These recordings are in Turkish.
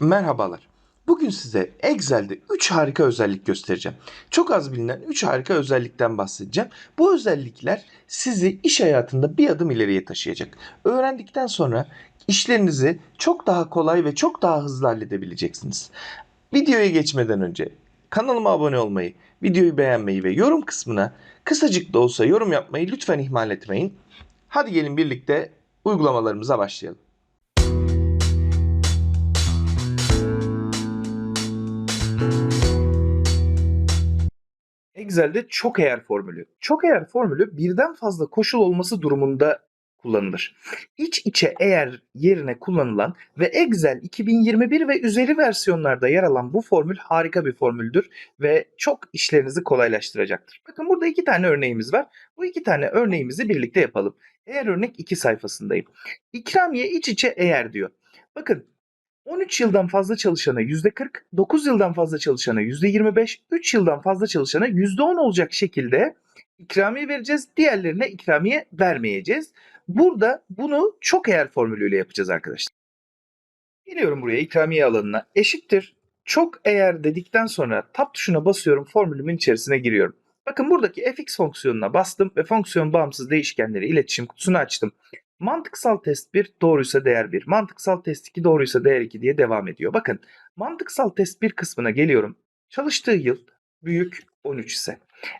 Merhabalar. Bugün size Excel'de 3 harika özellik göstereceğim. Çok az bilinen 3 harika özellikten bahsedeceğim. Bu özellikler sizi iş hayatında bir adım ileriye taşıyacak. Öğrendikten sonra işlerinizi çok daha kolay ve çok daha hızlı halledebileceksiniz. Videoya geçmeden önce kanalıma abone olmayı, videoyu beğenmeyi ve yorum kısmına kısacık da olsa yorum yapmayı lütfen ihmal etmeyin. Hadi gelin birlikte uygulamalarımıza başlayalım. Excel'de çok eğer formülü. Çok eğer formülü birden fazla koşul olması durumunda kullanılır. İç içe eğer yerine kullanılan ve Excel 2021 ve üzeri versiyonlarda yer alan bu formül harika bir formüldür ve çok işlerinizi kolaylaştıracaktır. Bakın burada iki tane örneğimiz var. Bu iki tane örneğimizi birlikte yapalım. Eğer örnek 2 sayfasındayım. İkramiye iç içe eğer diyor. Bakın 13 yıldan fazla çalışana %40, 9 yıldan fazla çalışana %25, 3 yıldan fazla çalışana %10 olacak şekilde ikramiye vereceğiz. Diğerlerine ikramiye vermeyeceğiz. Burada bunu çok eğer formülüyle yapacağız arkadaşlar. Geliyorum buraya ikramiye alanına. Eşittir. Çok eğer dedikten sonra tab tuşuna basıyorum formülümün içerisine giriyorum. Bakın buradaki fx fonksiyonuna bastım ve fonksiyon bağımsız değişkenleri iletişim kutusunu açtım. Mantıksal test 1 doğruysa değer 1. Mantıksal test 2 doğruysa değer 2 diye devam ediyor. Bakın mantıksal test 1 kısmına geliyorum. Çalıştığı yıl büyük 13 ise.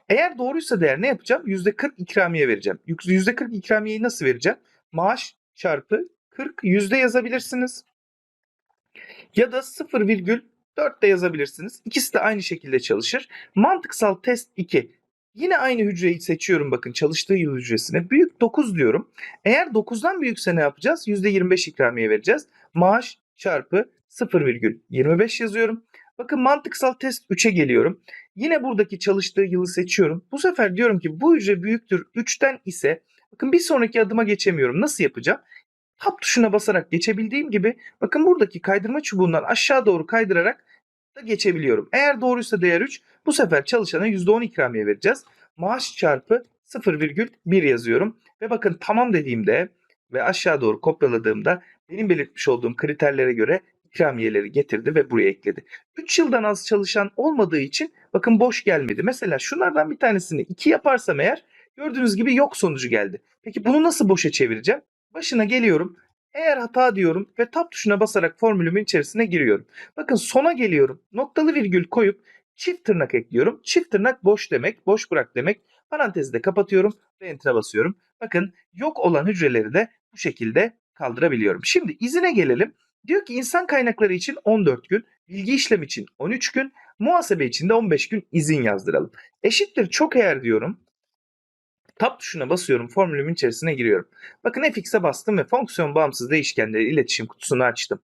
Eğer doğruysa değer ne yapacağım? %40 ikramiye vereceğim. %40 ikramiyeyi nasıl vereceğim? Maaş çarpı 40 yüzde yazabilirsiniz. Ya da 0,4 de yazabilirsiniz. İkisi de aynı şekilde çalışır. Mantıksal test 2. Yine aynı hücreyi seçiyorum bakın çalıştığı yıl hücresine. Büyük 9 diyorum. Eğer 9'dan büyükse ne yapacağız? %25 ikramiye vereceğiz. Maaş çarpı 0,25 yazıyorum. Bakın mantıksal test 3'e geliyorum. Yine buradaki çalıştığı yılı seçiyorum. Bu sefer diyorum ki bu hücre büyüktür 3'ten ise bakın bir sonraki adıma geçemiyorum. Nasıl yapacağım? Tab tuşuna basarak geçebildiğim gibi bakın buradaki kaydırma çubuğundan aşağı doğru kaydırarak da geçebiliyorum. Eğer doğruysa değer 3 bu sefer çalışana %10 ikramiye vereceğiz. Maaş çarpı 0,1 yazıyorum. Ve bakın tamam dediğimde ve aşağı doğru kopyaladığımda benim belirtmiş olduğum kriterlere göre ikramiyeleri getirdi ve buraya ekledi. 3 yıldan az çalışan olmadığı için bakın boş gelmedi. Mesela şunlardan bir tanesini 2 yaparsam eğer gördüğünüz gibi yok sonucu geldi. Peki bunu nasıl boşa çevireceğim? Başına geliyorum. Eğer hata diyorum ve tab tuşuna basarak formülümün içerisine giriyorum. Bakın sona geliyorum. Noktalı virgül koyup çift tırnak ekliyorum. Çift tırnak boş demek, boş bırak demek. Parantezi de kapatıyorum ve enter'a basıyorum. Bakın yok olan hücreleri de bu şekilde kaldırabiliyorum. Şimdi izine gelelim. Diyor ki insan kaynakları için 14 gün, bilgi işlem için 13 gün, muhasebe için de 15 gün izin yazdıralım. Eşittir çok eğer diyorum. Tab tuşuna basıyorum, formülümün içerisine giriyorum. Bakın fx'e bastım ve fonksiyon bağımsız değişkenleri iletişim kutusunu açtım.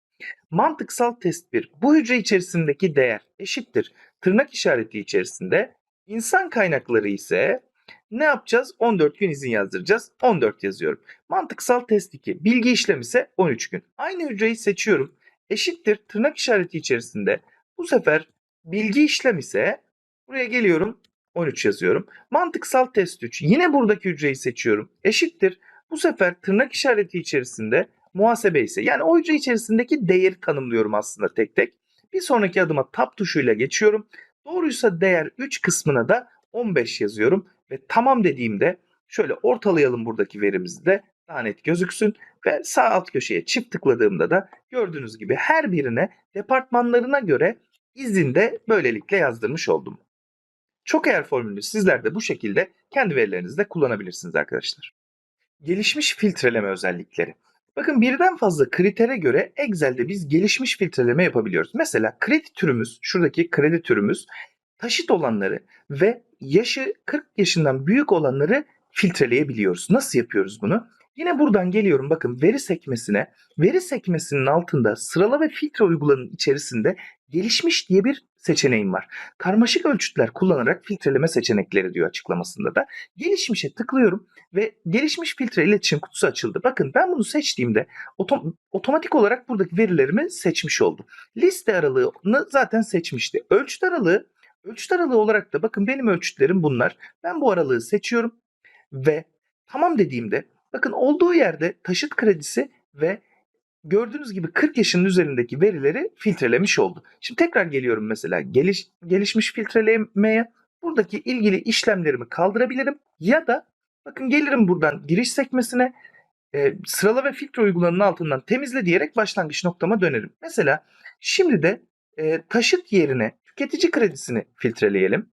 Mantıksal test 1. Bu hücre içerisindeki değer eşittir. Tırnak işareti içerisinde. İnsan kaynakları ise ne yapacağız? 14 gün izin yazdıracağız. 14 yazıyorum. Mantıksal test 2. Bilgi işlem ise 13 gün. Aynı hücreyi seçiyorum. Eşittir tırnak işareti içerisinde. Bu sefer bilgi işlem ise buraya geliyorum. 13 yazıyorum. Mantıksal test 3. Yine buradaki hücreyi seçiyorum. Eşittir. Bu sefer tırnak işareti içerisinde muhasebe ise yani o hücre içerisindeki değeri tanımlıyorum aslında tek tek. Bir sonraki adıma tab tuşuyla geçiyorum. Doğruysa değer 3 kısmına da 15 yazıyorum ve tamam dediğimde şöyle ortalayalım buradaki verimizi de daha net gözüksün ve sağ alt köşeye çift tıkladığımda da gördüğünüz gibi her birine departmanlarına göre izin de böylelikle yazdırmış oldum. Çok eğer formülünü sizler de bu şekilde kendi verilerinizde kullanabilirsiniz arkadaşlar. Gelişmiş filtreleme özellikleri. Bakın birden fazla kritere göre Excel'de biz gelişmiş filtreleme yapabiliyoruz. Mesela kredi türümüz, şuradaki kredi türümüz taşıt olanları ve yaşı 40 yaşından büyük olanları filtreleyebiliyoruz. Nasıl yapıyoruz bunu? Yine buradan geliyorum bakın veri sekmesine. Veri sekmesinin altında sırala ve filtre uygulanın içerisinde gelişmiş diye bir seçeneğim var. Karmaşık ölçütler kullanarak filtreleme seçenekleri diyor açıklamasında da. Gelişmişe tıklıyorum ve gelişmiş filtre iletişim kutusu açıldı. Bakın ben bunu seçtiğimde otom- otomatik olarak buradaki verilerimi seçmiş oldum. Liste aralığını zaten seçmişti. Ölçüt aralığı Ölçüt aralığı olarak da bakın benim ölçütlerim bunlar. Ben bu aralığı seçiyorum ve tamam dediğimde bakın olduğu yerde taşıt kredisi ve gördüğünüz gibi 40 yaşının üzerindeki verileri filtrelemiş oldu. Şimdi tekrar geliyorum mesela geliş, gelişmiş filtrelemeye. Buradaki ilgili işlemlerimi kaldırabilirim ya da bakın gelirim buradan giriş sekmesine e, sırala ve filtre uygulanının altından temizle diyerek başlangıç noktama dönerim. Mesela şimdi de e, taşıt yerine tüketici kredisini filtreleyelim.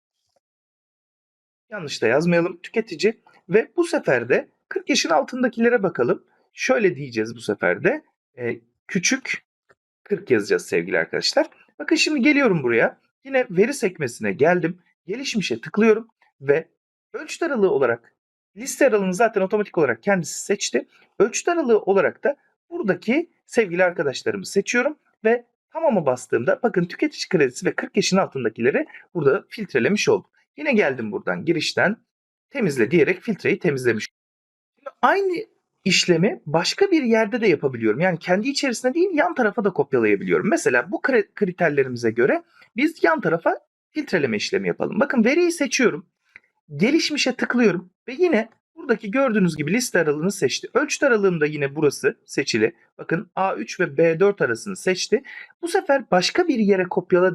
Yanlış da yazmayalım. Tüketici ve bu sefer de 40 yaşın altındakilere bakalım. Şöyle diyeceğiz bu sefer de. e, küçük 40 yazacağız sevgili arkadaşlar. Bakın şimdi geliyorum buraya. Yine veri sekmesine geldim. Gelişmişe tıklıyorum ve ölçüt aralığı olarak liste aralığını zaten otomatik olarak kendisi seçti. Ölçüt aralığı olarak da buradaki sevgili arkadaşlarımı seçiyorum ve tamama bastığımda bakın tüketici kredisi ve 40 yaşın altındakileri burada filtrelemiş oldum. Yine geldim buradan girişten temizle diyerek filtreyi temizlemiş. Aynı işlemi başka bir yerde de yapabiliyorum. Yani kendi içerisinde değil yan tarafa da kopyalayabiliyorum. Mesela bu kriterlerimize göre biz yan tarafa filtreleme işlemi yapalım. Bakın veriyi seçiyorum. Gelişmişe tıklıyorum ve yine buradaki gördüğünüz gibi liste aralığını seçti. Ölçüt aralığım da yine burası seçili. Bakın A3 ve B4 arasını seçti. Bu sefer başka bir yere kopyala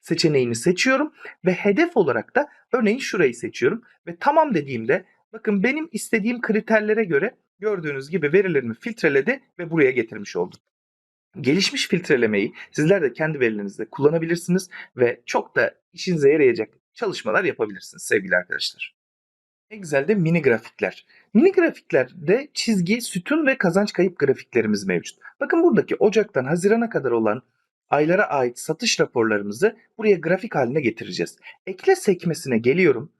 seçeneğini seçiyorum ve hedef olarak da örneğin şurayı seçiyorum ve tamam dediğimde bakın benim istediğim kriterlere göre gördüğünüz gibi verilerimi filtreledi ve buraya getirmiş oldum. Gelişmiş filtrelemeyi sizler de kendi verilerinizde kullanabilirsiniz ve çok da işinize yarayacak çalışmalar yapabilirsiniz sevgili arkadaşlar. Excel'de mini grafikler. Mini grafiklerde çizgi, sütun ve kazanç kayıp grafiklerimiz mevcut. Bakın buradaki Ocak'tan Haziran'a kadar olan aylara ait satış raporlarımızı buraya grafik haline getireceğiz. Ekle sekmesine geliyorum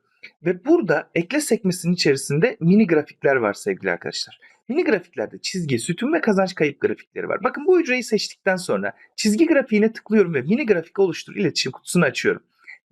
ve burada ekle sekmesinin içerisinde mini grafikler var sevgili arkadaşlar. Mini grafiklerde çizgi, sütun ve kazanç kayıp grafikleri var. Bakın bu hücreyi seçtikten sonra çizgi grafiğine tıklıyorum ve mini grafik oluştur iletişim kutusunu açıyorum.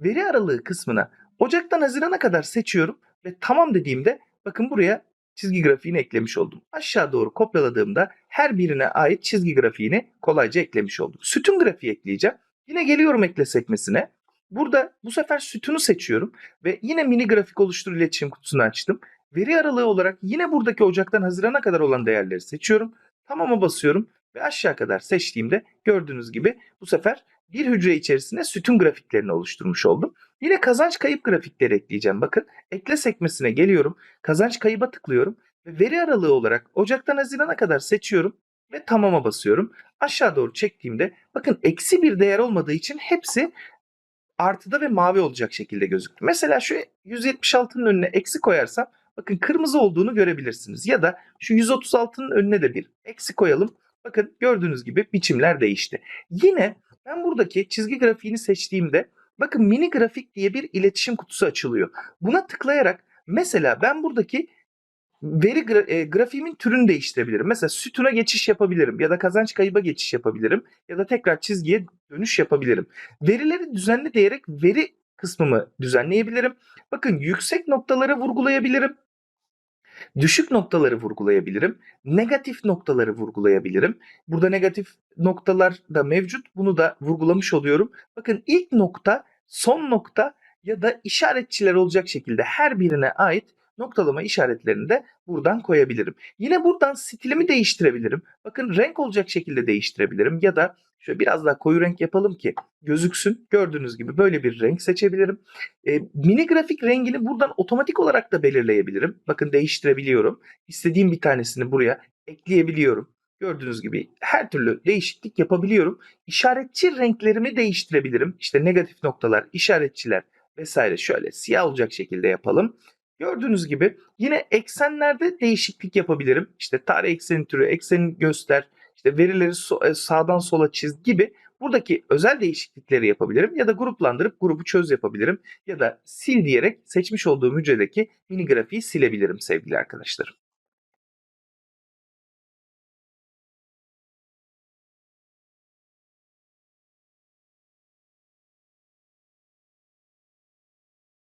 Veri aralığı kısmına Ocak'tan Haziran'a kadar seçiyorum ve tamam dediğimde bakın buraya çizgi grafiğini eklemiş oldum. Aşağı doğru kopyaladığımda her birine ait çizgi grafiğini kolayca eklemiş oldum. Sütun grafiği ekleyeceğim. Yine geliyorum ekle sekmesine. Burada bu sefer sütunu seçiyorum ve yine mini grafik oluştur iletişim kutusunu açtım. Veri aralığı olarak yine buradaki Ocak'tan Haziran'a kadar olan değerleri seçiyorum. Tamam'a basıyorum ve aşağı kadar seçtiğimde gördüğünüz gibi bu sefer bir hücre içerisinde sütun grafiklerini oluşturmuş oldum. Yine kazanç kayıp grafikleri ekleyeceğim. Bakın ekle sekmesine geliyorum. Kazanç kayıba tıklıyorum ve veri aralığı olarak Ocak'tan Haziran'a kadar seçiyorum ve tamama basıyorum. Aşağı doğru çektiğimde bakın eksi bir değer olmadığı için hepsi artıda ve mavi olacak şekilde gözüktü. Mesela şu 176'nın önüne eksi koyarsam bakın kırmızı olduğunu görebilirsiniz. Ya da şu 136'nın önüne de bir eksi koyalım. Bakın gördüğünüz gibi biçimler değişti. Yine ben buradaki çizgi grafiğini seçtiğimde bakın mini grafik diye bir iletişim kutusu açılıyor. Buna tıklayarak mesela ben buradaki veri gra- e, grafiğimin türünü değiştirebilirim. Mesela sütuna geçiş yapabilirim ya da kazanç kayıba geçiş yapabilirim ya da tekrar çizgiye dönüş yapabilirim. Verileri düzenle diyerek veri kısmımı düzenleyebilirim. Bakın yüksek noktaları vurgulayabilirim. Düşük noktaları vurgulayabilirim. Negatif noktaları vurgulayabilirim. Burada negatif noktalar da mevcut. Bunu da vurgulamış oluyorum. Bakın ilk nokta, son nokta ya da işaretçiler olacak şekilde her birine ait noktalama işaretlerini de buradan koyabilirim. Yine buradan stilimi değiştirebilirim. Bakın renk olacak şekilde değiştirebilirim ya da şöyle biraz daha koyu renk yapalım ki gözüksün. Gördüğünüz gibi böyle bir renk seçebilirim. E, mini grafik rengini buradan otomatik olarak da belirleyebilirim. Bakın değiştirebiliyorum. İstediğim bir tanesini buraya ekleyebiliyorum. Gördüğünüz gibi her türlü değişiklik yapabiliyorum. İşaretçi renklerimi değiştirebilirim. İşte negatif noktalar, işaretçiler vesaire şöyle siyah olacak şekilde yapalım. Gördüğünüz gibi yine eksenlerde değişiklik yapabilirim. İşte tarih eksenin türü, eksenin göster, işte verileri e, sağdan sola çiz gibi buradaki özel değişiklikleri yapabilirim ya da gruplandırıp grubu çöz yapabilirim ya da sil diyerek seçmiş olduğum hücredeki mini grafiği silebilirim sevgili arkadaşlarım.